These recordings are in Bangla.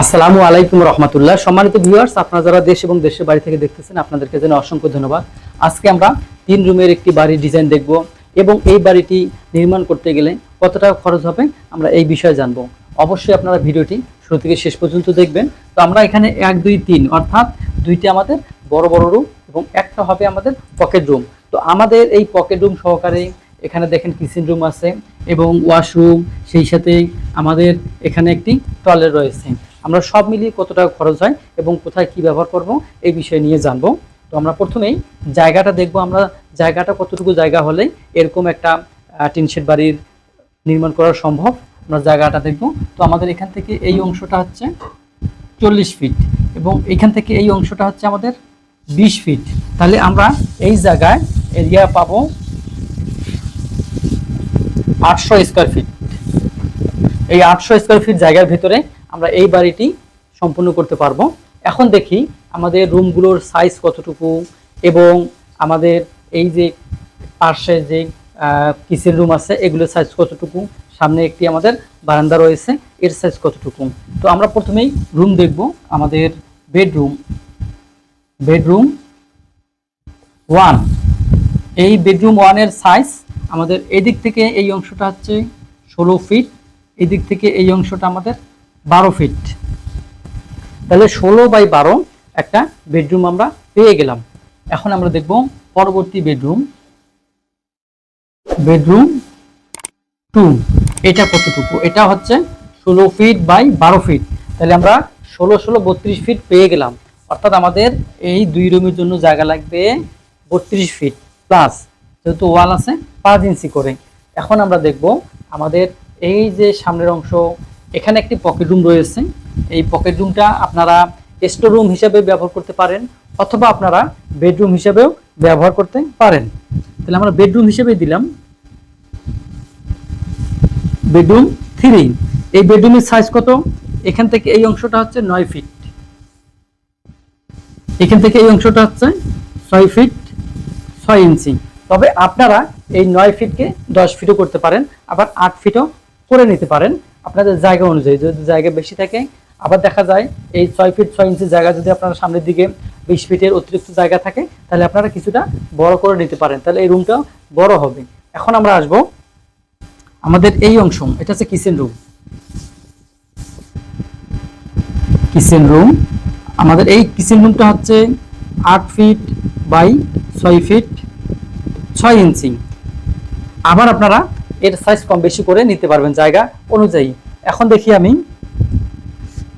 আসসালামু আলাইকুম রহমতুল্লাহ। সম্মানিত ভিউয়ার্স আপনারা যারা দেশ এবং দেশের বাড়ি থেকে দেখতেছেন, আপনাদেরকে জন্য অসংখ্য ধন্যবাদ। আজকে আমরা তিন রুমের একটি বাড়ির ডিজাইন দেখব এবং এই বাড়িটি নির্মাণ করতে গেলে কত টাকা খরচ হবে, আমরা এই বিষয়ে জানব। অবশ্যই আপনারা ভিডিওটি শুরু থেকে শেষ পর্যন্ত দেখবেন। তো আমরা এখানে এক, দুই, তিন, অর্থাৎ দুইটি আমাদের বড় বড় রুম এবং একটা হবে আমাদের পকেট রুম তো আমাদের এই পকেট রুম সহকারে এখানে দেখেন কিচেন রুম আছে এবং ওয়াশরুম সেই সাথে আমাদের এখানে একটি টয়লেট রয়েছে। আমরা সব মিলিয়ে কত টাকা খরচ হয় এবং কোথায় কি ব্যবহার করব এই বিষয় নিয়ে জানব। তো আমরা প্রথমেই জায়গাটা দেখব, আমরা জায়গাটা কতটুকু জায়গা হলে এরকম একটা টিনশেড বাড়ির নির্মাণ করা সম্ভব, আমরা জায়গাটা দেখব। তো আমাদের এখান থেকে এই অংশটা হচ্ছে চল্লিশ ফিট এবং এখান থেকে এই অংশটা হচ্ছে আমাদের বিশ ফিট। তাহলে আমরা এই জায়গায় এরিয়া পাবো আটশো স্কোয়ার ফিট। এই আটশো স্কোয়ার ফিট জায়গার ভিতরে আমরা এই বাড়িটি সম্পূর্ণ করতে পারব। এখন দেখি আমাদের রুমগুলোর সাইজ কতটুকু এবং আমাদের এই যে পার্শ্বে যে কিচেন রুম আছে, এগুলোর সাইজ কতটুকু? সামনে একটি আমাদের বারান্দা রয়েছে, এর সাইজ কতটুকু? তো আমরা প্রথমেই রুম দেখব, আমাদের বেডরুম বেডরুম ওয়ান এই বেডরুম ওয়ানের সাইজ আমাদের এদিক থেকে এই অংশটা হচ্ছে ষোলো ফিট এদিক থেকে এই অংশটা আমাদের বারো ফিট তাহলে ষোলো বাই বারো একটা বেডরুম আমরা পেয়ে গেলাম। এখন আমরা দেখব পরবর্তী বেডরুম বেডরুম টু এটা কতটুকু? এটা হচ্ছে ষোলো ফিট বাই বারো ফিট তাহলে আমরা ষোলো ষোলো, বত্রিশ ফিট পেয়ে গেলাম। অর্থাৎ আমাদের এই দুই রুমের জন্য জায়গা লাগবে বত্রিশ ফিট প্লাস যেহেতু ওয়াল আছে পাঁচ ইঞ্চি করে। এখন আমরা দেখব আমাদের এই যে সামনের অংশ এখানে একটি পকেট রুম রয়েছে। এই পকেট রুমটা আপনারা স্টোর রুম হিসাবে ব্যবহার করতে পারেন অথবা আপনারা বেডরুম হিসাবেও ব্যবহার করতে পারেন। তাহলে আমরা বেডরুম হিসেবে দিলাম। বেডরুম থ্রি এই বেডরুমের সাইজ কত? এখান থেকে এই অংশটা হচ্ছে নয় ফিট এখান থেকে এই অংশটা হচ্ছে ছয় ফিট ছয় ইঞ্চি। তবে আপনারা এই নয় ফিটকে দশ ফিটও করতে পারেন, আবার আট ফিটও করে নিতে পারেন। আপনাদের জায়গা অনুযায়ী, যদি জায়গা বেশি থাকে, আবার দেখা যায় এই ছয় ফিট ছয় ইঞ্চি জায়গা যদি আপনার সামনের দিকে বিশ ফিটের অতিরিক্ত জায়গা থাকে, তাহলে আপনারা কিছুটা বড় করে নিতে পারেন। তাহলে এই রুমটা বড় হবে। এখন আমরা আসব আমাদের এই অংশ এটা হচ্ছে কিচেন রুম কিচেন রুম আমাদের এই কিচেন রুমটা হচ্ছে আট ফিট বাই ছয় ফিট ছয় ইঞ্চি আবার আপনারা এর সাইজ কম বেশি করে নিতে পারবেন জায়গা অনুযায়ী। এখন দেখি আমি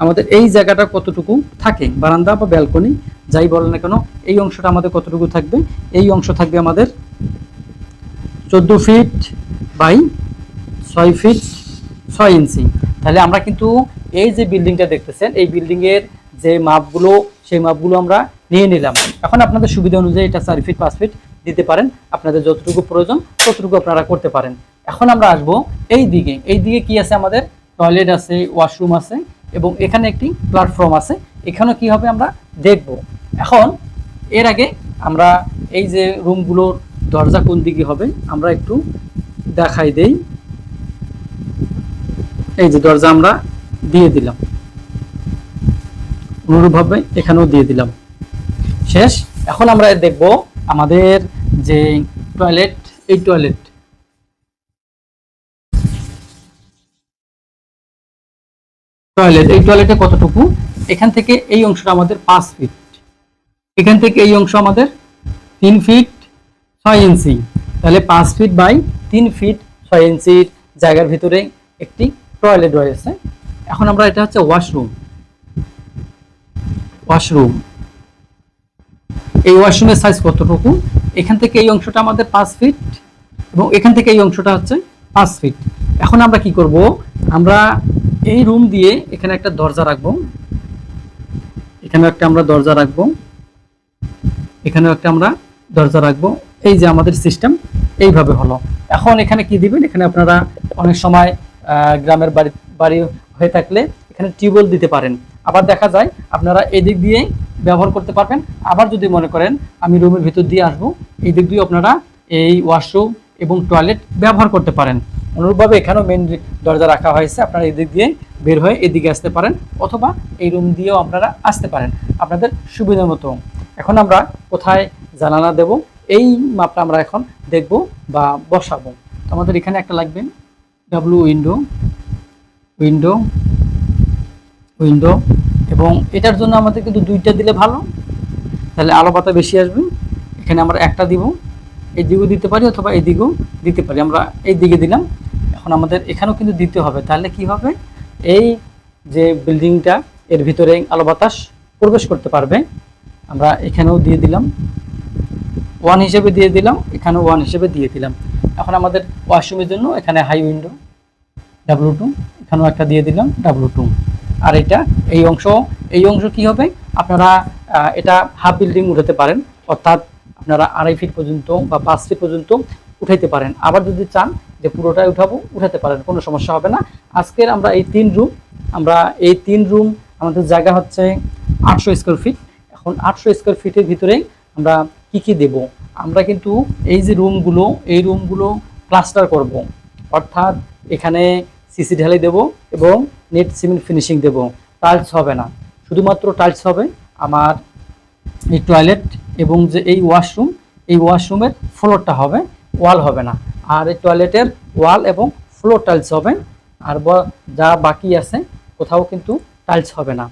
আমাদের এই জায়গাটা কতটুকু থাকে, বারান্দা বা ব্যালকনি যাই বলেন না কেন, এই অংশটা আমাদের কতটুকু থাকবে? এই অংশ থাকবে আমাদের চোদ্দ ফিট বাই ছয় ফিট ছয় ইঞ্চি তাহলে আমরা কিন্তু এই যে বিল্ডিংটা দেখতেছেন, এই বিল্ডিং এর যে মাপগুলো, সেই মাপগুলো আমরা নিয়ে নিলাম। এখন আপনাদের সুবিধা অনুযায়ী এটা চার ফিট পাঁচ ফিট দিতে পারেন। আপনাদের যতটুকু প্রয়োজন, ততটুকু আপনারা করতে পারেন। এখন আমরা আসব এই দিকে। এই দিকে কি আছে আমাদের? টয়লেট আছে, ওয়াশরুম আছে এবং এখানে একটি প্ল্যাটফর্ম আছে। এখানেও কি হবে আমরা দেখব। এখন এর আগে আমরা এই যে রুমগুলোর দরজা কোন দিকে হবে আমরা একটু দেখাই দেই। এই যে দরজা আমরা দিয়ে দিলাম। অনুরূপভাবে এখানেও দিয়ে দিলাম। শেষ। এখন আমরা দেখব আমাদের যে টয়লেট, এই টয়লেট টয়লেট, এই টয়লেটে কতটুকু? এখান থেকে এই অংশটা আমাদের পাঁচ ফিট এখান থেকে এই অংশ আমাদের তিন ফিট ছয় ইঞ্চি তাহলে পাঁচ ফিট বাই তিন ফিট ছয় ইঞ্চির জায়গার ভিতরে একটি টয়লেট রয়েছে। এখন আমরা এটা হচ্ছে ওয়াশরুম ওয়াশরুম এই ওয়াশরুমের সাইজ কতটুকু? এখান থেকে এই অংশটা আমাদের পাঁচ ফিট এবং এখান থেকে এই অংশটা হচ্ছে পাঁচ ফিট এখন আমরা কি করব? আমরা এই রুম দিয়ে এখানে একটা দরজা রাখব। এখানেও একটা আমরা দরজা রাখব। এখানেও একটা আমরা দরজা রাখব। এই যে আমাদের সিস্টেম এইভাবে হলো। এখন এখানে কি দিবেন? এখানে আপনারা অনেক সময় গ্রামের বাড়ি বাড়ি হয়ে থাকলে এখানে টিউবওয়েল দিতে পারেন। আবার দেখা যায়, আপনারা এদিক দিয়ে ব্যবহার করতে পারবেন। আবার যদি মনে করেন, আমি রুমের ভিতর দিয়ে আসব, এই দিক দিয়ে আপনারা এই ওয়াশরুম এবং টয়লেট ব্যবহার করতে পারেন। অনুরূপভাবে এখানেও মেন দরজা রাখা হয়েছে, আপনারা এদিক দিয়ে বের হয়ে এদিকে আসতে পারেন অথবা এই রুম দিয়েও আপনারা আসতে পারেন। আপনাদের সুবিধা মতো। এখন আমরা কোথায় জানালা দেব? এই মাপটা আমরা এখন দেখব বা বসাবো। তো আমাদের এখানে একটা লাগবে। ডাব্লু উইন্ডো উইন্ডো উইন্ডো এবং এটার জন্য আমাদের কিন্তু দুইটা দিলে ভালো। তাহলে আলো পাতা বেশি আসবে। এখানে আমরা একটা দিব। এই দিকেও দিতে পারি অথবা এই দিকেও দিতে পারি। আমরা এই দিকে দিলাম। এখন আমাদের এখানেও কিন্তু দিতে হবে। তাহলে কি হবে? এই যে বিল্ডিংটা এর ভিতরে আলো বাতাস প্রবেশ করতে পারবে। আমরা এখানেও দিয়ে দিলাম। ওয়ান হিসেবে দিয়ে দিলাম, এখানেও ওয়ান হিসেবে দিয়ে দিলাম। এখন আমাদের ওয়াশরুমের জন্য এখানে হাই উইন্ডো ডাব্লু টু এখানেও একটা দিয়ে দিলাম ডাব্লু টু আর এটা এই অংশ এই অংশ কি হবে? আপনারা এটা হাফ বিল্ডিং উঠাতে পারেন। অর্থাৎ আপনারা আড়াই ফিট পর্যন্ত বা পাঁচ ফিট পর্যন্ত উঠাইতে পারেন। আবার যদি চান যে পুরোটাই উঠাবো, উঠাতে পারেন, কোনো সমস্যা হবে না। আজকের আমরা এই তিন রুম আমরা এই তিন রুম আমাদের জায়গা হচ্ছে আটশো স্কোয়ার ফিট এখন আটশো স্কোয়ার ফিটের ভিতরে আমরা কি কি দেব? আমরা কিন্তু এই যে রুমগুলো এই রুমগুলো ক্লাস্টার করব। অর্থাৎ এখানে সিসি ঢালাই দেব এবং নেট সিমেন্ট ফিনিশিং দেব। টাইলস হবে না। শুধুমাত্র টাইলস হবে আমার এই টয়লেট এবং যে এই ওয়াশরুম এই ওয়াশরুমের ফ্লোরটা হবে। ওয়াল হবে না। আর এই টয়লেটের ওয়াল এবং ফ্লোর টাইলস হবে। আর যা বাকি আছে, কোথাও কিন্তু টাইলস হবে না।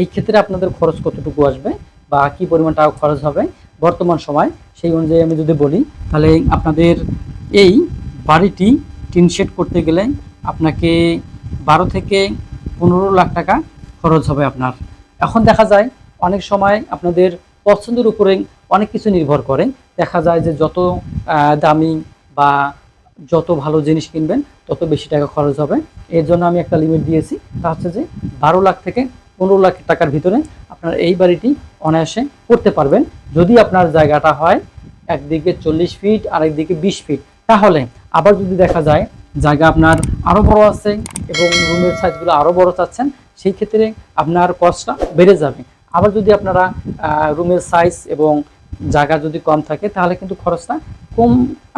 এই ক্ষেত্রে আপনাদের খরচ কতটুকু আসবে বা কি পরিমাণ টাকা খরচ হবে বর্তমান সময়, সেই অনুযায়ী আমি যদি বলি, তাহলে আপনাদের এই বাড়িটি টিন শেড করতে গেলে আপনাকে বারো থেকে পনেরো লাখ টাকা খরচ হবে আপনার। এখন দেখা যায়, অনেক সময় আপনাদের পছন্দের উপরে অনেক কিছু নির্ভর করে। দেখা যায় যে যত দামি বা যত ভালো জিনিস কিনবেন, তত বেশি টাকা খরচ হবে। এর জন্য আমি একটা লিমিট দিয়েছি। তা হচ্ছে যে বারো লাখ থেকে পনেরো লাখ টাকার ভিতরে আপনার এই বাড়িটি অনায়াসে করতে পারবেন। যদি আপনার জায়গাটা হয় একদিকে চল্লিশ ফিট আর একদিকে বিশ ফিট তাহলে আবার যদি দেখা যায় জায়গা আপনার আরও বড় আছে এবং রুমের সাইজগুলো আরও বড় চাচ্ছেন, সেই ক্ষেত্রে আপনার কস্টটা বেড়ে যাবে। আবার যদি আপনারা রুমের সাইজ এবং জায়গা যদি কম থাকে, তাহলে কিন্তু খরচটা কম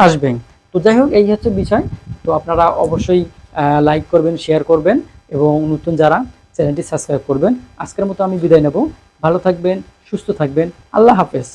আসবে। তো যাই হোক, এই হচ্ছে বিষয়। তো আপনারা অবশ্যই লাইক করবেন শেয়ার করবেন এবং নতুন যারা চ্যানেলটি সাবস্ক্রাইব করবেন, আজকের মতো আমি বিদায় নেব। ভালো থাকবেন, সুস্থ থাকবেন। আল্লাহ হাফেজ।